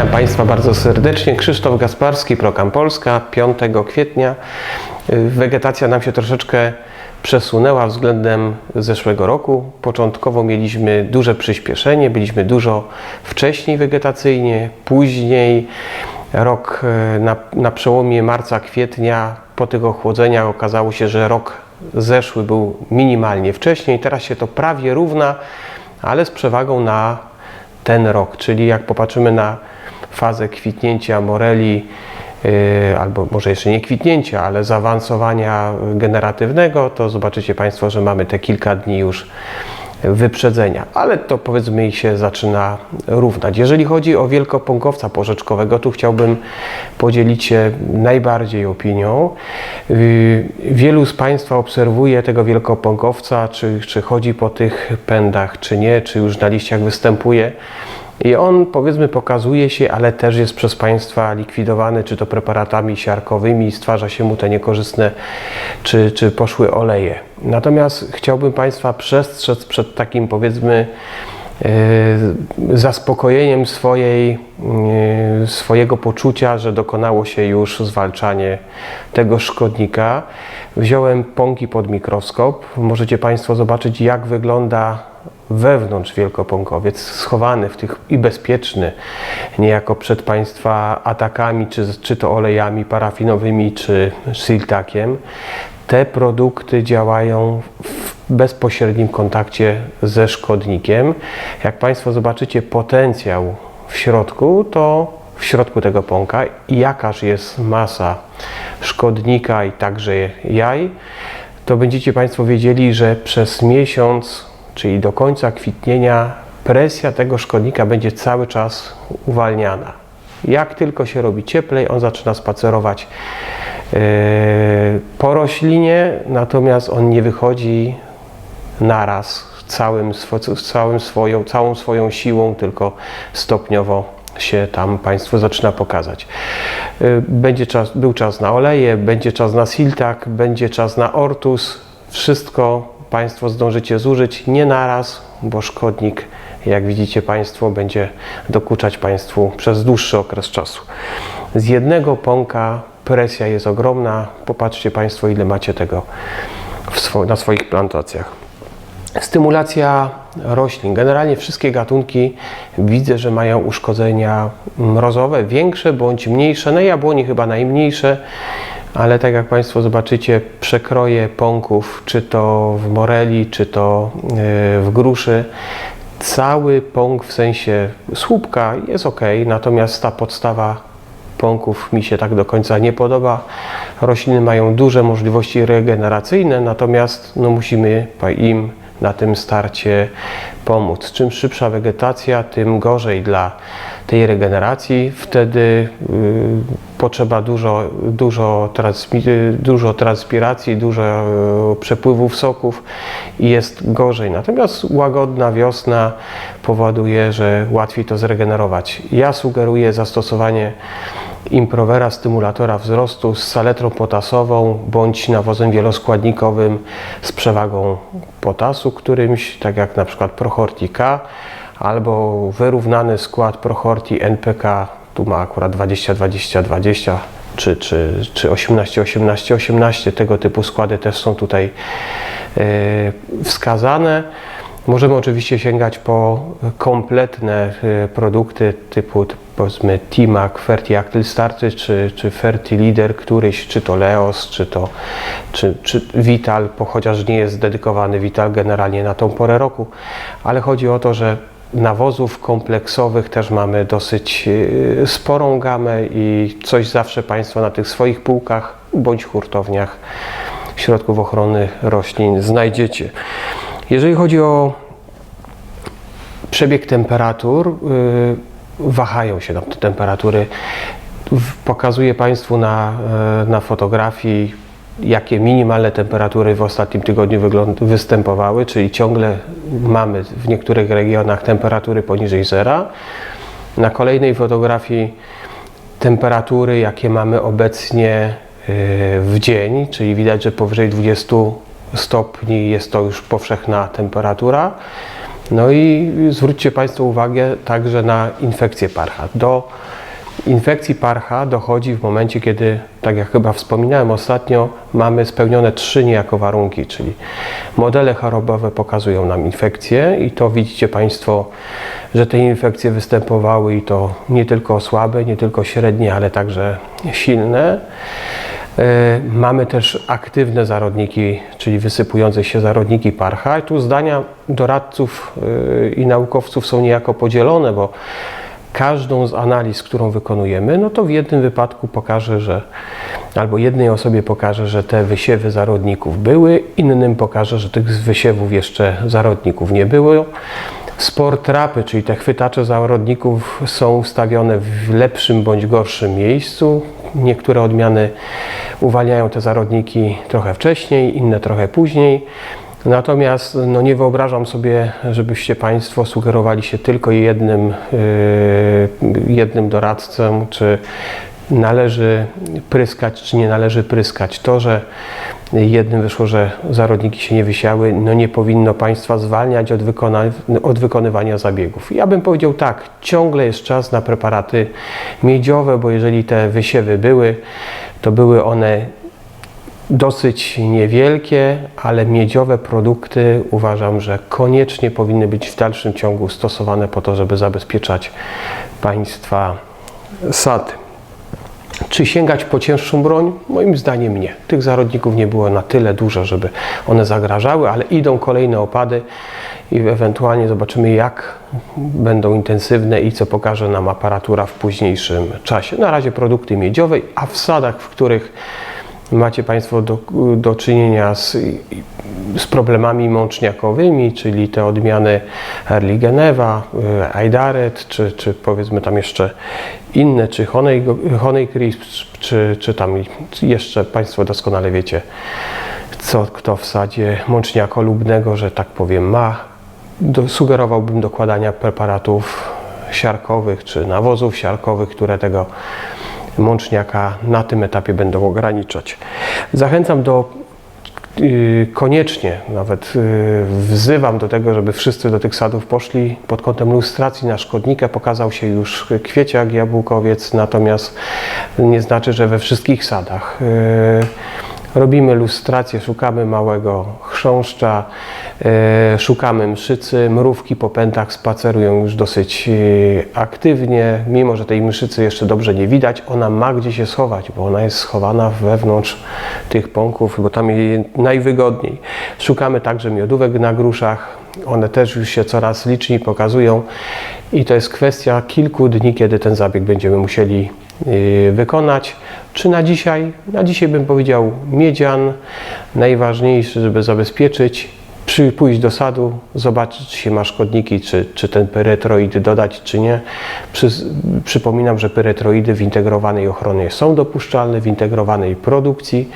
Witam Państwa bardzo serdecznie. Krzysztof Gasparski, Program Polska, 5 kwietnia. Wegetacja nam się troszeczkę przesunęła względem zeszłego roku. Początkowo mieliśmy duże przyspieszenie, byliśmy dużo wcześniej wegetacyjnie, później rok y, na, na przełomie marca, kwietnia po tych ochłodzeniach okazało się, że rok zeszły był minimalnie wcześniej, teraz się to prawie równa, ale z przewagą na ten rok, czyli jak popatrzymy na fazę kwitnięcia moreli, yy, albo może jeszcze nie kwitnięcia, ale zaawansowania generatywnego, to zobaczycie Państwo, że mamy te kilka dni już wyprzedzenia, ale to powiedzmy się zaczyna równać. Jeżeli chodzi o wielkopąkowca porzeczkowego, tu chciałbym podzielić się najbardziej opinią. Yy, Wielu z Państwa obserwuje tego wielkopąkowca, czy, czy chodzi po tych pędach, czy nie, czy już na liściach występuje. I on powiedzmy pokazuje się, ale też jest przez Państwa likwidowany, czy to preparatami siarkowymi, stwarza się mu te niekorzystne, czy, czy poszły oleje. Natomiast chciałbym Państwa przestrzec przed takim powiedzmy e, zaspokojeniem swojej, e, swojego poczucia, że dokonało się już zwalczanie tego szkodnika. Wziąłem pąki pod mikroskop. Możecie Państwo zobaczyć, jak wygląda wewnątrz wielkopąkowiec, schowany w tych i bezpieczny, niejako przed Państwa atakami, czy, czy to olejami parafinowymi, czy siltakiem. Te produkty działają w bezpośrednim kontakcie ze szkodnikiem. Jak Państwo zobaczycie potencjał w środku, to w środku tego pąka i jakaż jest masa szkodnika i także jaj, to będziecie Państwo wiedzieli, że przez miesiąc czyli do końca kwitnienia, presja tego szkodnika będzie cały czas uwalniana. Jak tylko się robi cieplej, on zaczyna spacerować yy, po roślinie, natomiast on nie wychodzi naraz całym, całym swoją, całą swoją siłą, tylko stopniowo się tam Państwu zaczyna pokazać. Yy, Będzie czas, był czas na oleje, będzie czas na siltak, będzie czas na ortus. Wszystko Państwo zdążycie zużyć nie naraz, bo szkodnik, jak widzicie Państwo, będzie dokuczać Państwu przez dłuższy okres czasu. Z jednego pąka presja jest ogromna. Popatrzcie Państwo, ile macie tego na swoich plantacjach. Stymulacja roślin. Generalnie wszystkie gatunki widzę, że mają uszkodzenia mrozowe, większe bądź mniejsze. Na jabłoni chyba najmniejsze, ale tak jak Państwo zobaczycie, przekroje pąków, czy to w moreli, czy to yy, w gruszy, cały pąk w sensie słupka jest ok, natomiast ta podstawa pąków mi się tak do końca nie podoba. Rośliny mają duże możliwości regeneracyjne, natomiast no, musimy im na tym starcie pomóc. Czym szybsza wegetacja, tym gorzej dla tej regeneracji. Wtedy y, potrzeba dużo, dużo, transmi- dużo transpiracji, dużo y, przepływów soków i jest gorzej. Natomiast łagodna wiosna powoduje, że łatwiej to zregenerować. Ja sugeruję zastosowanie improvera stymulatora wzrostu z saletrą potasową bądź nawozem wieloskładnikowym z przewagą potasu którymś, tak jak na przykład Prochorti K albo wyrównany skład Prochorti NPK, tu ma akurat 20, 20, 20 czy, czy, czy 18, 18, 18, tego typu składy też są tutaj e, wskazane. Możemy oczywiście sięgać po kompletne y, produkty typu powiedzmy Timac, Fertiactyl Starty czy, czy Fertilider, któryś, czy to Leos, czy to czy, czy Vital, bo chociaż nie jest dedykowany Vital generalnie na tą porę roku, ale chodzi o to, że nawozów kompleksowych też mamy dosyć y, sporą gamę i coś zawsze Państwo na tych swoich półkach bądź hurtowniach środków ochrony roślin znajdziecie. Jeżeli chodzi o przebieg temperatur, y, wahają się nam te temperatury. Pokazuję Państwu na, y, na fotografii, jakie minimalne temperatury w ostatnim tygodniu występowały, czyli ciągle mamy w niektórych regionach temperatury poniżej zera. Na kolejnej fotografii temperatury, jakie mamy obecnie y, w dzień, czyli widać, że powyżej 20 stopni jest to już powszechna temperatura. No i zwróćcie Państwo uwagę także na infekcję parcha. Do infekcji parcha dochodzi w momencie, kiedy, tak jak chyba wspominałem ostatnio, mamy spełnione trzy niejako warunki, czyli modele chorobowe pokazują nam infekcję i to widzicie Państwo, że te infekcje występowały i to nie tylko słabe, nie tylko średnie, ale także silne. E, Mamy też aktywne zarodniki, czyli wysypujące się zarodniki parcha. I tu zdania doradców e, i naukowców są niejako podzielone, bo każdą z analiz, którą wykonujemy, no to w jednym wypadku pokaże, że albo jednej osobie pokaże, że te wysiewy zarodników były, innym pokaże, że tych wysiewów jeszcze zarodników nie było. Sport trapy, czyli te chwytacze zarodników są ustawione w lepszym bądź gorszym miejscu. Niektóre odmiany uwalniają te zarodniki trochę wcześniej, inne trochę później. Natomiast no nie wyobrażam sobie, żebyście Państwo sugerowali się tylko jednym, yy, jednym doradcą, czy należy pryskać, czy nie należy pryskać. To, że jednym wyszło, że zarodniki się nie wysiały, no nie powinno Państwa zwalniać od, od wykonywania zabiegów. Ja bym powiedział tak, ciągle jest czas na preparaty miedziowe, bo jeżeli te wysiewy były, to były one dosyć niewielkie, ale miedziowe produkty uważam, że koniecznie powinny być w dalszym ciągu stosowane po to, żeby zabezpieczać Państwa sady. Czy sięgać po cięższą broń? Moim zdaniem nie. Tych zarodników nie było na tyle dużo, żeby one zagrażały, ale idą kolejne opady i ewentualnie zobaczymy, jak będą intensywne i co pokaże nam aparatura w późniejszym czasie. Na razie produkty miedziowe, a w sadach, w których macie Państwo do, do czynienia z, z problemami mączniakowymi, czyli te odmiany y, Aidaret, czy, czy powiedzmy tam jeszcze inne, czy Honey, Honey Crisp, czy, czy tam jeszcze Państwo doskonale wiecie, co kto w sadzie mączniako lubnego, że tak powiem, ma. Do, sugerowałbym dokładania preparatów siarkowych, czy nawozów siarkowych, które tego mączniaka na tym etapie będą ograniczać. Zachęcam do yy, koniecznie, nawet yy, wzywam do tego, żeby wszyscy do tych sadów poszli. Pod kątem lustracji na szkodnika pokazał się już kwieciak, jabłkowiec, natomiast nie znaczy, że we wszystkich sadach. Yy, Robimy lustrację, szukamy małego chrząszcza, szukamy mszycy, mrówki po pętach spacerują już dosyć e, aktywnie, mimo że tej mszycy jeszcze dobrze nie widać, ona ma gdzie się schować, bo ona jest schowana wewnątrz tych pąków, bo tam jej najwygodniej. Szukamy także miodówek na gruszach, one też już się coraz liczniej pokazują i to jest kwestia kilku dni, kiedy ten zabieg będziemy musieli yy, wykonać. Czy na dzisiaj? Na dzisiaj bym powiedział miedzian, najważniejszy, żeby zabezpieczyć, przy, pójść do sadu, zobaczyć, czy się ma szkodniki, czy, czy ten pyretroid dodać, czy nie. Przy, przypominam, że pyretroidy w integrowanej ochronie są dopuszczalne, w integrowanej produkcji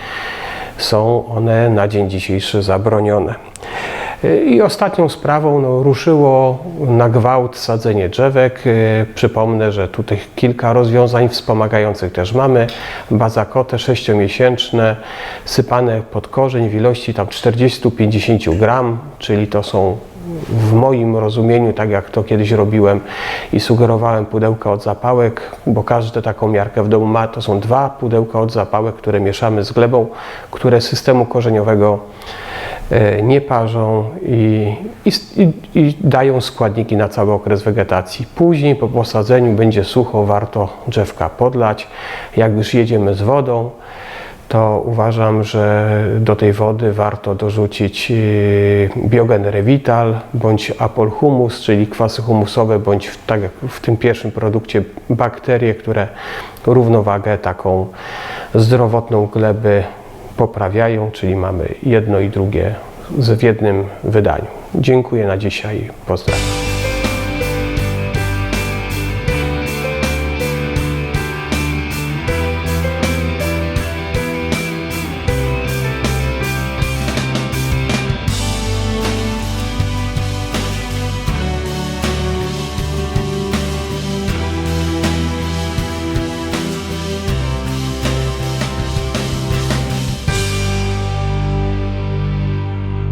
są one na dzień dzisiejszy zabronione. I ostatnią sprawą no, ruszyło na gwałt sadzenie drzewek. E, Przypomnę, że tutaj kilka rozwiązań wspomagających też mamy. Bazakote 6-miesięczne, sypane pod korzeń w ilości tam 40-50 gram, czyli to są w moim rozumieniu, tak jak to kiedyś robiłem i sugerowałem pudełka od zapałek, bo każdy taką miarkę w domu ma, to są dwa pudełka od zapałek, które mieszamy z glebą, które systemu korzeniowego nie parzą i, i, i dają składniki na cały okres wegetacji. Później po posadzeniu będzie sucho, warto drzewka podlać. Jak już jedziemy z wodą, to uważam, że do tej wody warto dorzucić yy, biogen Revital bądź Apol humus, czyli kwasy humusowe, bądź w, tak jak w tym pierwszym produkcie bakterie, które równowagę taką zdrowotną gleby poprawiają, czyli mamy jedno i drugie w jednym wydaniu. Dziękuję na dzisiaj, pozdrawiam.